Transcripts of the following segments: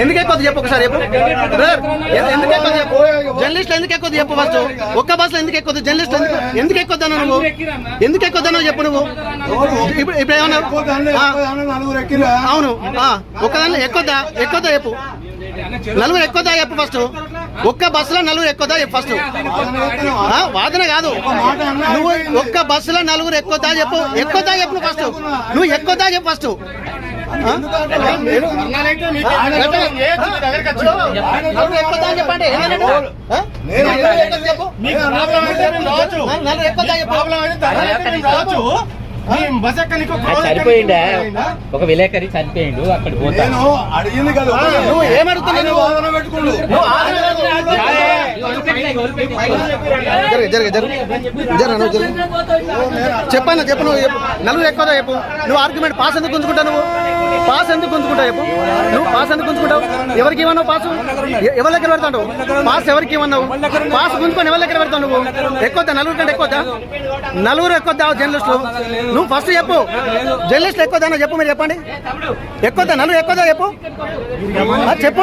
ఎందుకు ఎక్కువ చెప్పు ఒకసారి చెప్పు. ఎందుకు ఎక్కువ చెప్పు. జర్నలిస్ట్ ఎందుకు ఎక్కువ చెప్పు ఫస్ట్ ఒక్క బస్సులో ఎందుకు ఎక్కువ జర్నలిస్ట్ ఎందుకు ఎందుకు ఎక్కువ నువ్వు? ఎందుకు ఎక్కువ చెప్పు నువ్వు? ఇప్పుడు ఇప్పుడు ఎక్కిరా. అవును. ఆ, ఒక్కదానిలో ఎక్కువదా? ఎక్కువదా చెప్పు. నలుగురు ఎక్కువదా చెప్పు ఫస్ట్ ఒక్క బస్సులో నలుగురు ఎక్కువదా చెప్పు ఫస్ట్ ఆ, వాదన కాదు. నువ్వు ఒక్క బస్సులో నలుగురు ఎక్కువదా చెప్పు. ఎక్కువదా చెప్పు ఫస్ట్ నువ్వు ఎక్కువదా చెప్పు ఫస్ట్ చెప్పండి. చనిపోయిండా ఒక విలేకరి చనిపోయిండు అక్కడ పోతా. నేను అడిగింది కదా నువ్వు ఏమడుగుతున్నావు నువ్వు? వాదన పెట్టుకోండు నువ్వు ఆదరణ జరగ జరగ జరగ. జరగ నువ్వు జరగ. చెప్పన్నా చెప్పు నువ్వు నలుగురు ఎక్కువ చెప్పు. నువ్వు ఆర్గ్యుమెంట్ పాస్ ఎందుకు గుంజుకుంటావు నువ్వు? పాస్ ఎందుకు గుంజుకుంటావు చెప్పు. నువ్వు పాస్ ఎందుకు గుంజుకుంటావు? ఎవరికి ఇవ్వన్నావు పాస్? ఎవరి దగ్గర పెడతావు పాస్ ఎవరికి ఇవ్వన్నావు పాస్ గుంజుకొని ఎవరి దగ్గర పెడతావు నువ్వు? ఎక్కువ నలుగురు కంటే ఎక్కువ నలుగురు ఎక్కువ జర్నలిస్టులు నువ్వు ఫస్ట్ చెప్పు. జర్నలిస్ట్ ఎక్కువ చెప్పు మీరు చెప్పండి. ఎక్కువ నలుగురు ఎక్కువ చెప్పు? చెప్పు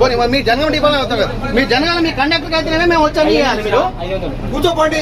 పోనీ, మరి మీ జనగం డిపోలో అవుతారు కదా. మీ జనగాల మీ కండక్టర్ అయితే మేము వచ్చాము కూర్చోపోండి